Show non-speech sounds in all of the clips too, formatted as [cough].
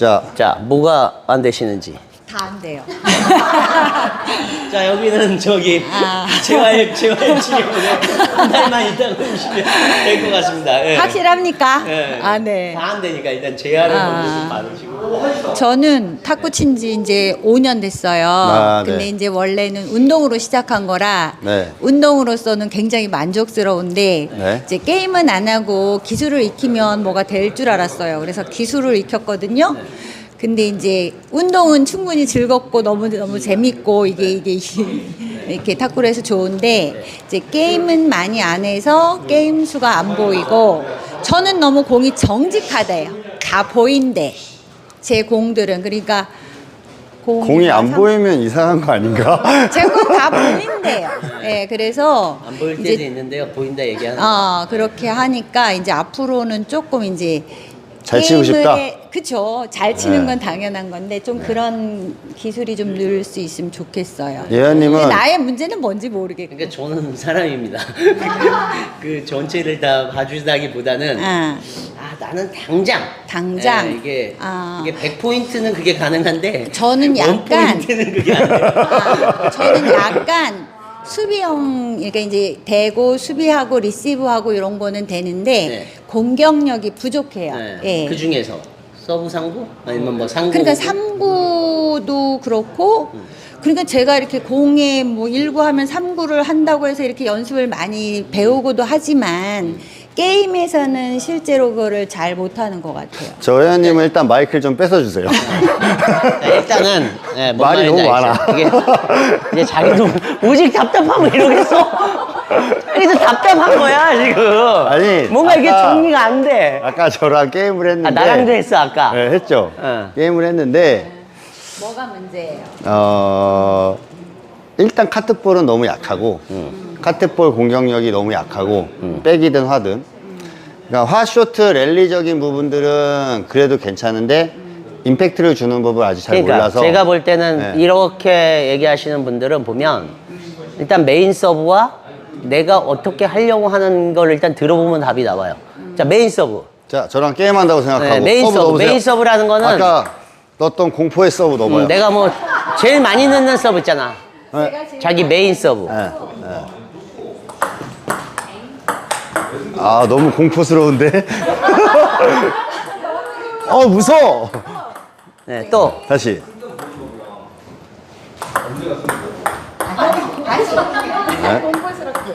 자, 자, 뭐가 안 되시는지. 다 안 돼요. 자, 여기는 저기 아. 재활 재활 치료를 한 달만 있다가 오시면 될 것 같습니다. 예. 확실합니까? 예. 아, 네. 다 안 되니까 일단 재활을 아. 먼저 좀 받으시고. 저는 탁구 친 지 이제 5년 됐어요. 아, 네. 근데 이제 원래는 운동으로 시작한 거라 네. 운동으로서는 굉장히 만족스러운데 네. 이제 게임은 안 하고 기술을 익히면 뭐가 될 줄 알았어요. 그래서 기술을 익혔거든요. 근데 이제 운동은 충분히 즐겁고 너무 너무 재밌고 이게 이게 [laughs] 이렇게 탁구를 해서 좋은데 이제 게임은 많이 안 해서 게임 수가 안 보이고 저는 너무 공이 정직하대요. 다 보인대. 제 공들은 그러니까 공이 공이 안 삼- 보이면 이상한 거 아닌가? [laughs] 제건다 [laughs] 보인대요. 예, 그래서 안 보일 이제 때도 있는데요. 보인다 얘기하는. 어, 그렇게 하니까 이제 앞으로는 조금 이제 잘 치고 싶다? 그쵸. 잘 치는 네. 건 당연한 건데 좀 그런 기술이 좀 늘 수 있으면 좋겠어요. 예언님은 근데 나의 문제는 뭔지 모르겠고. 그러니까 저는 사람입니다. [laughs] 그 전체를 다 봐주다기보다는 아, 아 나는 당장 당장? 예, 이게 아. 이게 100포인트는 그게 가능한데 저는 약간- 1포인트는 그게 안 돼요. 아, 저는 약간 수비형 그러니까 이제 대고 수비하고 리시브하고 이런 거는 되는데 네. 공격력이 부족해요. 네. 예. 그 중에서 서브 상부 아니면 뭐 상부 그러니까 삼구도 그렇고 그러니까 제가 이렇게 공에 뭐 일구 하면 삼구를 한다고 해서 이렇게 연습을 많이 배우고도 하지만 게임에서는 실제로 그거를 잘 못하는 것 같아요. 저 예언님은 일단 마이크를 좀 뺏어주세요. 네, 일단은 예, 뭔 말이 말인지 너무 알죠? 많아. 이게 이제 자기도 오직 답답하면 이러겠어. 자기도 답답한 거야 지금. 아니, 뭔가 이게 아까- 정리가 안 돼. 아까 저랑 게임을 했는데 아, 나랑도 했어 아까. 네, 했죠. 어. 게임을 했는데 뭐가 문제예요? 어 일단 카트볼은 너무 약하고 카트볼 공격력이 너무 약하고 백이든 화든 그러니까 화쇼트 랠리적인 부분들은 그래도 괜찮은데 임팩트를 주는 법을 아직 잘 그러니까 몰라서 제가 볼 때는 네. 이렇게 얘기하시는 분들은 보면 일단 메인 서브와 내가 어떻게 하려고 하는 걸 일단 들어보면 답이 나와요. 자 메인 서브. 자 저랑 게임한다고 생각하고 네, 메인 서브. 넣어보세요. 메인 서브라는 거는 아까 넣었던 공포의 서브 넣어봐요 음, 내가 뭐 제일 많이 넣는 서브 있잖아. 네. 자기 메인 서브. 네, 네. 아 너무 공포스러운데 [laughs] 어 무서워 네, 또 다시 다시 네. 공포스럽게.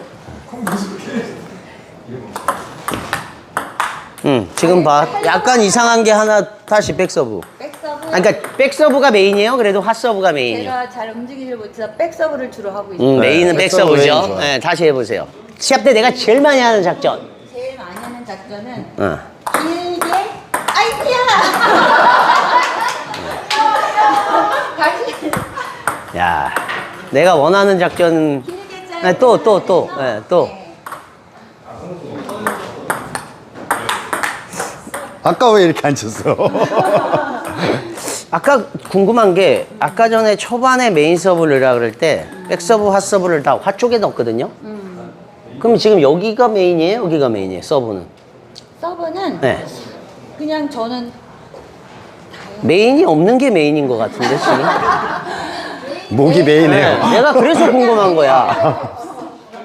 음, 지금 봐. 약간 이상한 게 하나 다시 백서브. 백서브. 아, 그러니까 백서브가 메인이에요. 그래도 핫서브가 메인이에요. 제가 잘 움직이질 못해서 백서브를 주로 하고 있어요. 음, 네, 메인은 백서브 메인 백서브죠. 좋아요. 네, 다시 해보세요. 시합 때 내가 제일 많이 하는 작전. 제일 많이 하는 작전은 어. 길게 아이디야. 다시 야, 내가 원하는 작전. 길게 짧게. 네, 또, 또, 또, 네, 또. 아까 왜 이렇게 안 쳤어 아까 궁금한 게 아까 전에 초반에 메인 서브를 넣으라 그럴 때 백서브, 핫서브를 다 화 쪽에 넣었거든요. 그럼 지금 여기가 메인이에요? 여기가 메인이에요? 서브는? 서브는 네. 그냥 저는 메인이 없는 게 메인인 것 같은데 지금? [laughs] 목이 메이네요 네, 내가 그래서 궁금한 거야.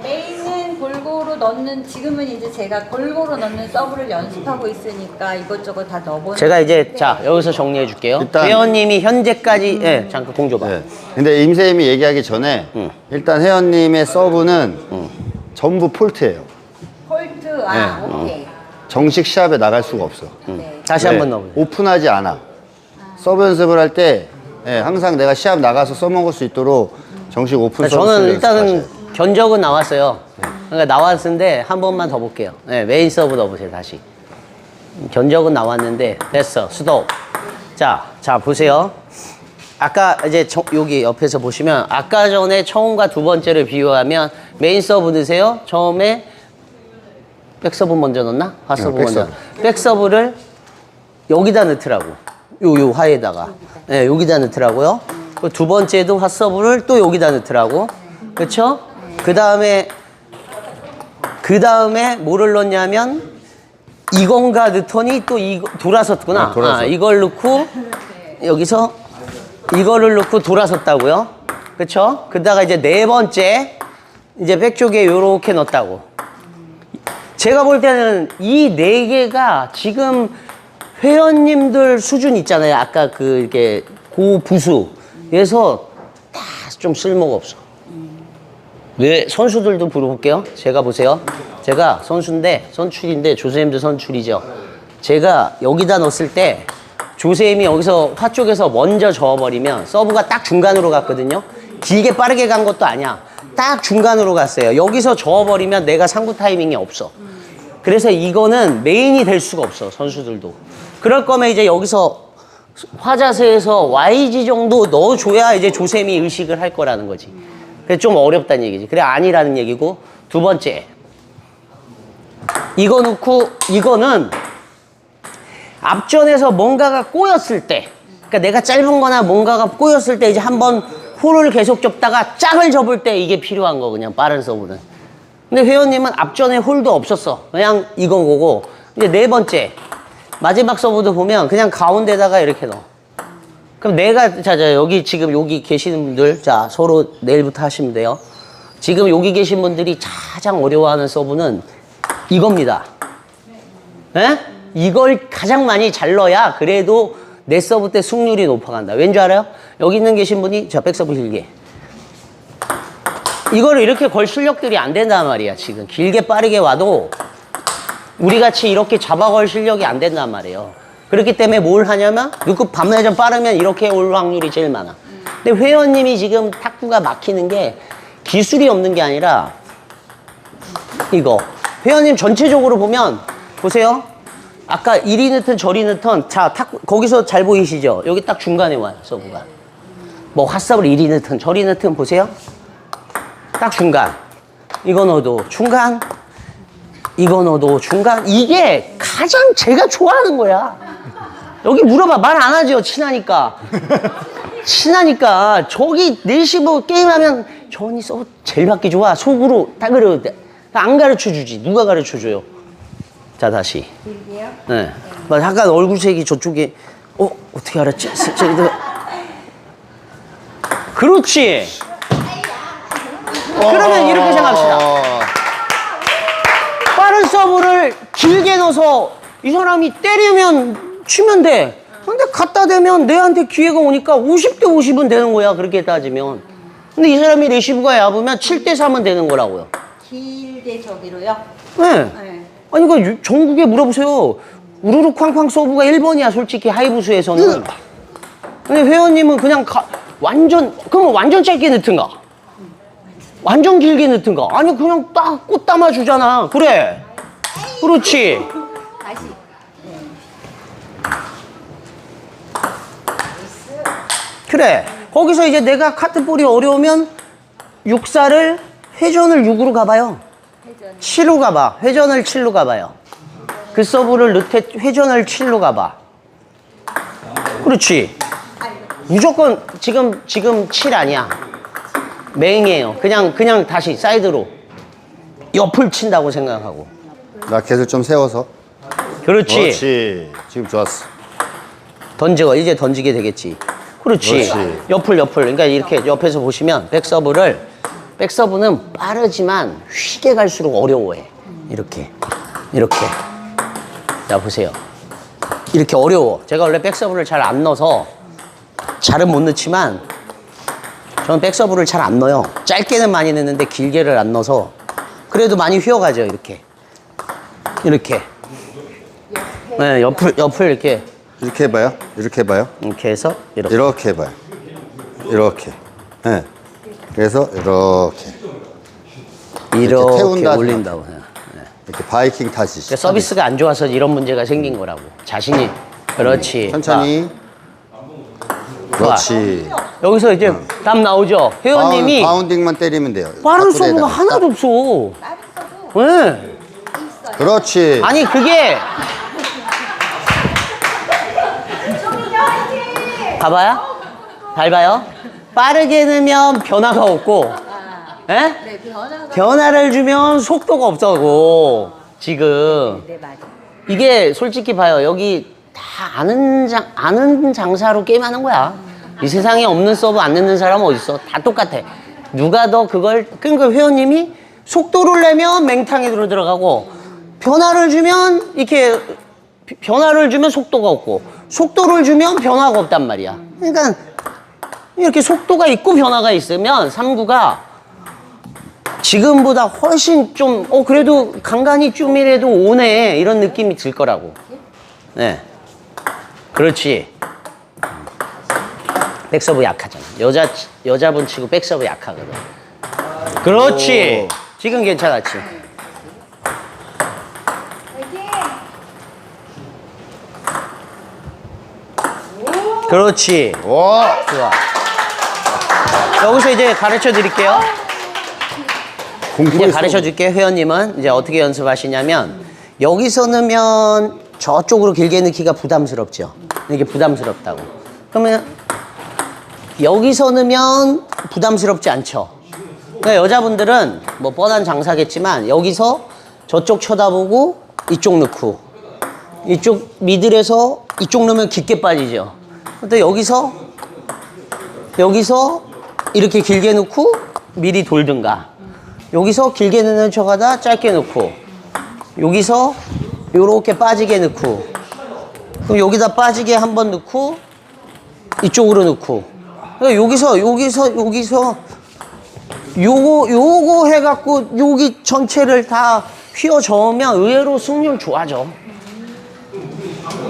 메인은 골고루 넣는 지금은 이제 제가 골고루 넣는 서브를 연습하고 있으니까 이것저것 다 넣어보는 제가 이제 자 여기서 정리해 줄게요. 일단- 회원님이 현재까지 예 잠깐 공 줘봐. 네. 근데 임세임이 얘기하기 전에 응. 일단 혜연님의 서브는 전부 폴트예요 폴트 아 네. 오케이 정식 시합에 나갈 수가 없어 네. 다시 왜? 한번 넣어보세요. 오픈하지 않아. 서브 연습을 할때 예, 항상 내가 시합 나가서 써먹을 수 있도록 정식 오픈 서브 저는 일단은 견적은 나왔어요. 그러니까 나왔는데 한 번만 더 볼게요. 네, 메인 서브 넣어보세요 다시. 견적은 나왔는데 됐어 수도. 자, 자 보세요. 아까 이제 저- 여기 옆에서 보시면 아까 전에 처음과 두 번째를 비교하면 메인 서브 넣으세요. 처음에 백서브 먼저 넣나? 핫서브 네, 먼저. 백서브. 백서브 를 여기다 넣더라고. 요, 요 화에다가. 네, 여기다 넣더라고요. 그두 번째도 핫서브를 또 여기다 넣더라고. 그쵸? 그 다음에, 그 다음에 뭐를 넣냐면, 이건가 넣더니 또 이거, 돌아섰구나. 아, 돌아서. 아, 이걸 넣고, 여기서 이거를 넣고 돌아섰다고요. 그쵸? 그다가 이제 네 번째 이제 백 쪽에 요렇게 넣었다고. 제가 볼 때는 이 네 개가 지금 회원님들 수준 있잖아요. 아까 그 이렇게 고부수에서 다 좀 쓸모가 없어. 왜 선수들도 물어볼게요. 제가 보세요. 제가 선수인데 선출인데 조세임도 선출이죠. 제가 여기다 넣었을 때 조세임이 여기서 화 쪽에서 먼저 저어버리면 서브가 딱 중간으로 갔거든요. 길게 빠르게 간 것도 아니야. 딱 중간으로 갔어요. 여기서 저어버리면 내가 상구 타이밍이 없어. 그래서 이거는 메인이 될 수가 없어 선수들도. 그럴 거면 이제 여기서 화자세에서 YG 정도 넣어줘야 이제 조셈이 의식을 할 거라는 거지. 그래 좀 어렵다는 얘기지. 그래 아니라는 얘기고 두 번째 이거 넣고 이거는 앞전에서 뭔가가 꼬였을 때, 그러니까 내가 짧은 거나 뭔가가 꼬였을 때 이제 한번 홀을 계속 접다가 짝을 접을 때 이게 필요한 거 그냥 빠른 서브는. 근데 회원님은 앞전에 홀도 없었어. 그냥 이건 거고 이제 네 번째 마지막 서브도 보면 그냥 가운데다가 이렇게 넣어. 그럼 내가 자, 자 여기 지금 여기 계시는 분들 자 서로 내일부터 하시면 돼요. 지금 여기 계신 분들이 가장 어려워하는 서브는 이겁니다. 예? 이걸 가장 많이 잘 넣어야 그래도 내 서브 때 승률이 높아간다. 왠 줄 알아요? 여기 있는 계신 분이 자 백서브 길게. 이거를 이렇게 걸 실력들이 안 된단 말이야 지금 길게 빠르게 와도 우리 같이 이렇게 잡아 걸 실력이 안 된단 말이에요. 그렇기 때문에 뭘 하냐면 누구 밤내전 빠르면 이렇게 올 확률이 제일 많아. 근데 회원님이 지금 탁구가 막히는 게 기술이 없는 게 아니라 이거 회원님 전체적으로 보면 보세요. 아까 이리 넣든 저리 넣든 자 탁구 거기서 잘 보이시죠? 여기 딱 중간에 와요 서브가. 뭐 핫섭을 이리 넣든 저리 넣든 보세요. 딱 중간. 이거 넣어도 중간. 이거 넣어도 중간. 이게 가장 제가 좋아하는 거야. 여기 물어봐. 말 안 하죠. 친하니까. 친하니까. 저기 넷시브 게임하면 저 언니 서 제일 받기 좋아. 속으로 다 그래요. 안 가르쳐 주지. 누가 가르쳐 줘요? 자, 다시. 네. 막 약간 얼굴색이 저쪽에, 어, 어떻게 알았지? 스- 저기, 너- 그렇지. 그러면 이렇게 생각합시다. 어, 빠른 서브를 길게 넣어서 이 사람이 때리면 치면 돼. 근데 갖다 대면 내한테 기회가 오니까 50대 50은 되는 거야. 그렇게 따지면. 근데 이 사람이 레시브가 얇으면 7대 3은 되는 거라고요. 길게 저기로요. 네. 네. 아니, 그 전국에 물어보세요. 우르르 쾅쾅 서브가 1번이야, 솔직히 하이브수에서는. 근데 회원님은 그냥 가- 완전, 그러면 완전 짧게 넣든가. 완전 길게 넣든가. 아니, 그냥 딱 꽃 담아 주잖아. 그래. 그렇지. 다시. 그래. 거기서 이제 내가 카트볼이 어려우면 6사를 회전을 6으로 가봐요. 7로 가봐. 회전을 7로 가봐요. 그 서브를 넣되 회전을 7로 가봐. 그렇지. 무조건 지금 지금 7 아니야. 맹이에요. 그냥 그냥 다시 사이드로 옆을 친다고 생각하고. 라켓을 좀 세워서. 그렇지. 그렇지. 지금 좋았어. 던지고 이제 던지게 되겠지. 그렇지. 그렇지. 옆을 옆을 그러니까 이렇게 옆에서 보시면 백서브를 백서브는 빠르지만 쉽게 갈수록 어려워해. 이렇게 이렇게. 자 보세요. 이렇게 어려워. 제가 원래 백서브를 잘 안 넣어서 잘은 못 넣지만 저는 백서브를 잘 안 넣어요. 짧게는 많이 넣는데 길게를 안 넣어서 그래도 많이 휘어가죠. 이렇게 이렇게. 네, 옆을 옆을 이렇게 이렇게 해봐요. 이렇게 해봐요. 이렇게 해서 이렇게. 이렇게 해봐요. 이렇게. 네. 그래서 이렇게. 이렇게, 태운다. 올린다고. 네. 이렇게 바이킹 타시죠. 그러니까 서비스가 안 좋아서 이런 문제가 생긴 거라고. 자신이. 그렇지. 천천히. 그렇지. 자, 여기서 이제 답 나오죠. 회원님이 바운, 딩만 때리면 돼요. 빠른 바꾸대에다가 서브가 하나도 없어. 네. 딱. 그렇지. 아니 그게 [laughs] 봐봐요. 잘 봐요. 빠르게 넣으면 변화가 없고, 예? 네, 변화가. 변화를 주면 속도가 없다고 지금. 네, 맞아. 이게 솔직히 봐요. 여기 다 아는 장 아는 장사로 게임하는 거야. 이 세상에 없는 서브 안 넣는 사람은 어디 있어? 다 똑같아. 누가 더 그걸 그러니까 회원님이 속도를 내면 맹탕에 들어 들어가고 변화를 주면 이렇게 비- 변화를 주면 속도가 없고 속도를 주면 변화가 없단 말이야. 그러니까 이렇게 속도가 있고 변화가 있으면 삼구가 지금보다 훨씬 좀, 어, 그래도 간간히 좀이라도 오네. 이런 느낌이 들 거라고. 네. 그렇지. 백서브 약하잖아. 여자, 여자분 치고 백서브 약하거든. 그렇지. 지금 괜찮았지. 그렇지. 와. 좋아. 여기서 이제 가르쳐 드릴게요. 이제 공포의 가르쳐 줄게요. 회원님은 이제 어떻게 연습하시냐면 여기서 넣으면 저쪽으로 길게 넣기가 부담스럽죠. 이게 부담스럽다고. 그러면 여기서 넣으면 부담스럽지 않죠. 그러니까 여자분들은 뭐 뻔한 장사겠지만 여기서 저쪽 쳐다보고 이쪽 넣고 이쪽 미들에서 이쪽 넣으면 깊게 빠지죠. 근데 여기서 여기서 이렇게 길게 넣고 미리 돌든가. 여기서 길게 넣는 척 하다 짧게 넣고. 여기서 요렇게 빠지게 넣고. 그럼 여기다 빠지게 한 번 넣고 이쪽으로 넣고. 그러니까 여기서 여기서 여기서 요거 요거 해갖고 여기 전체를 다 휘어 저으면 의외로 승률 좋아져.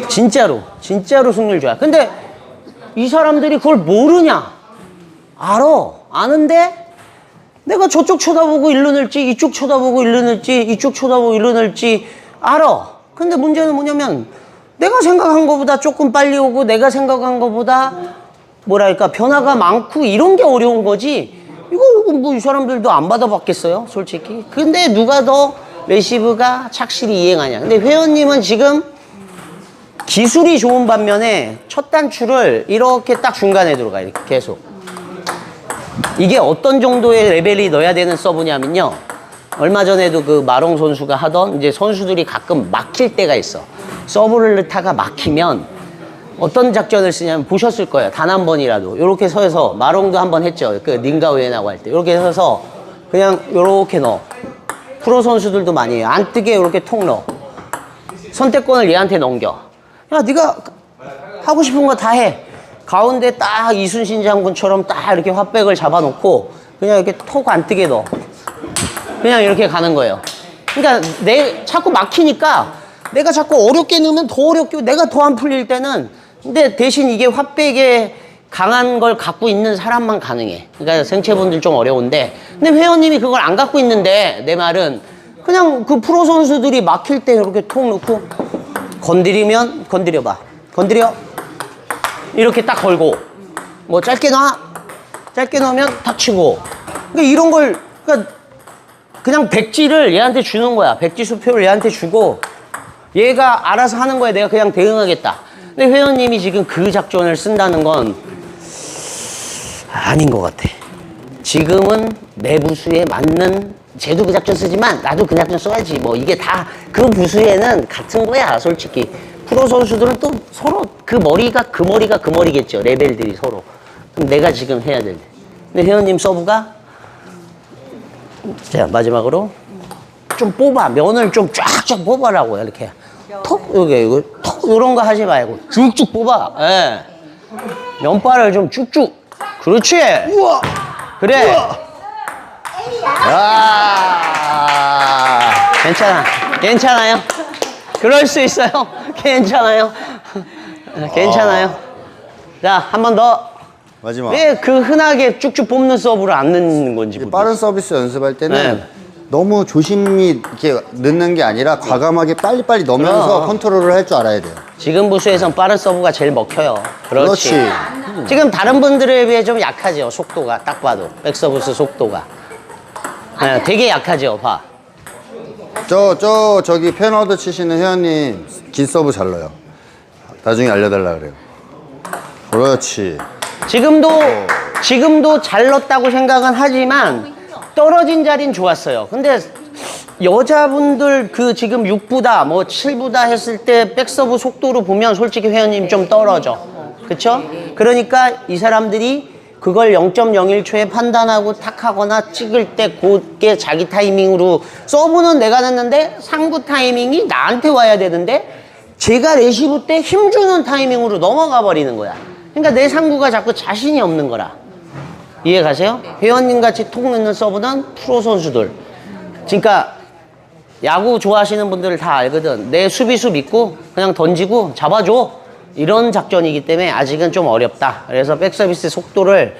진짜로 진짜로 승률 좋아. 근데 이 사람들이 그걸 모르냐 알아. 아는데? 내가 저쪽 쳐다보고 일로 넣을지 이쪽 쳐다보고 일로 넣을지 이쪽 쳐다보고 일로 넣을지 알아. 근데 문제는 뭐냐면 내가 생각한 것보다 조금 빨리 오고 내가 생각한 것보다 뭐랄까 변화가 많고 이런 게 어려운 거지. 이거 뭐 이 사람들도 안 받아봤겠어요 솔직히? 근데 누가 더 레시브가 착실히 이행하냐. 근데 회원님은 지금 기술이 좋은 반면에 첫 단추를 이렇게 딱 중간에 들어가 이렇게 계속 이게 어떤 정도의 레벨이 넣어야 되는 서브냐면요. 얼마 전에도 그 마롱 선수가 하던 이제 선수들이 가끔 막힐 때가 있어. 서브를 넣다가 막히면 어떤 작전을 쓰냐면 보셨을 거예요. 단 한 번이라도. 이렇게 서서 마롱도 한 번 했죠. 그 닌가 우에나고 할 때. 이렇게 서서 그냥 이렇게 넣어. 프로 선수들도 많이 해요. 안 뜨게 이렇게 통 넣어. 선택권을 얘한테 넘겨. 야, 네가 하고 싶은 거 다 해. 가운데 딱 이순신 장군처럼 딱 이렇게 화백을 잡아놓고 그냥 이렇게 톡 안 뜨게 넣어. 그냥 이렇게 가는 거예요. 그러니까 내 자꾸 막히니까 내가 자꾸 어렵게 넣으면 더 어렵게 내가 더 안 풀릴 때는 근데 대신 이게 화백에 강한 걸 갖고 있는 사람만 가능해. 그러니까 생체분들 좀 어려운데 근데 회원님이 그걸 안 갖고 있는데 내 말은 그냥 그 프로 선수들이 막힐 때 이렇게 톡 넣고 건드리면 건드려봐. 건드려. 이렇게 딱 걸고. 뭐 짧게 놔. 짧게 넣으면 탁 치고. 그러니까 이런 걸 그러니까 그냥 백지를 얘한테 주는 거야. 백지 수표를 얘한테 주고 얘가 알아서 하는 거야. 내가 그냥 대응하겠다. 근데 회원님이 지금 그 작전을 쓴다는 건 아닌 것 같아. 지금은 내 부수에 맞는 쟤도 그 작전 쓰지만 나도 그 작전 써야지. 뭐 이게 다 그 부수에는 같은 거야 솔직히 프로 선수들은 또 서로 그 머리가 그 머리가 그 머리겠죠. 레벨들이 서로. 그럼 내가 지금 해야 될 때. 근데 회원님 서브가 자 마지막으로 좀 뽑아. 면을 좀 쫙쫙 뽑아라고 이렇게. 톡 여기 이거 톡 이런 거 하지 말고 쭉쭉 뽑아. 예. 면발을 좀 쭉쭉. 그렇지? 우와. 그래. 아. 괜찮아. 괜찮아요 그럴 수 있어요 [laughs] 괜찮아요 괜찮아요 자 한 번 더 마지막. 왜 그 흔하게 쭉쭉 뽑는 서브를 안 넣는 건지 모르겠어요. 빠른 서비스 연습할 때는 네. 너무 조심히 이렇게 넣는 게 아니라 과감하게 빨리빨리 넣으면서 그럼. 컨트롤을 할 줄 알아야 돼요. 지금 부수에선 빠른 서브가 제일 먹혀요. 그렇지. 그렇지. 지금 다른 분들에 비해 좀 약하죠. 속도가 딱 봐도 백서브스 속도가. 네, 되게 약하죠. 봐. 저, 저, 저기 패너드 치시는 회원님 긴 서브 잘 넣어요. 나중에 알려달라 그래요. 그렇지. 지금도 지금도 잘 넣었다고 생각은 하지만 떨어진 자리는 좋았어요. 근데 여자분들 그 지금 6부다 뭐 7부다 했을 때 백서브 속도로 보면 솔직히 회원님 좀 떨어져. 그쵸? 그러니까 이 사람들이 그걸 0.01초에 판단하고 탁 하거나 찍을 때 그게 자기 타이밍으로 서브는 내가 냈는데 상부 타이밍이 나한테 와야 되는데 제가 레시브 때 힘주는 타이밍으로 넘어가 버리는 거야. 그러니까 내 상구가 자꾸 자신이 없는 거라. 이해 가세요? 회원님 같이 톡 넣는 서브는 프로 선수들. 그러니까 야구 좋아하시는 분들 다 알거든. 내 수비수 믿고 그냥 던지고 잡아줘. 이런 작전이기 때문에 아직은 좀 어렵다. 그래서 백서비스 속도를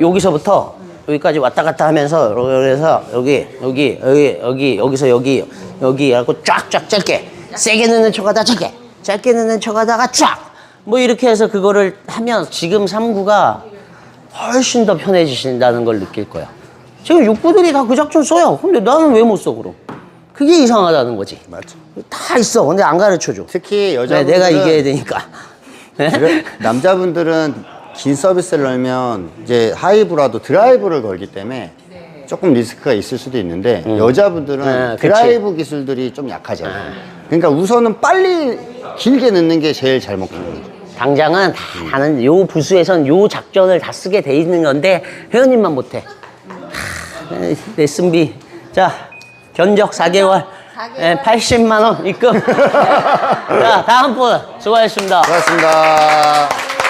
여기서부터 여기까지 왔다 갔다 하면서 그래서 여기 여기 여기 여기 여기서 여기 여기 하고 쫙쫙 짧게 세게 넣는 척하다 짧게 짧게 넣는 척하다가 쫙 뭐 이렇게 해서 그거를 하면 지금 3구가 훨씬 더 편해지신다는 걸 느낄 거야. 지금 6구들이 다 그 작전 써요. 근데 나는 왜 못 써 그럼? 그게 이상하다는 거지. 맞죠. 다 있어. 근데 안 가르쳐 줘. 특히 네, 여자분들은 내가 이겨야 되니까. 네? 남자분들은 긴 서비스를 넣으면 이제 하이브라도 드라이브를 걸기 때문에 조금 리스크가 있을 수도 있는데 여자분들은 네, 그치. 드라이브 기술들이 좀 약하잖아요. 그러니까 우선은 빨리 길게 넣는 게 제일 잘 먹히는 거죠. 당장은 다 나는 요 부수에선 요 작전을 다 쓰게 돼 있는 건데 회원님만 못해. 하, 레슨비. 자, 견적 4개월. 예, 80만 원 입금. [laughs] 자, 다음 분 수고하셨습니다. 고맙습니다.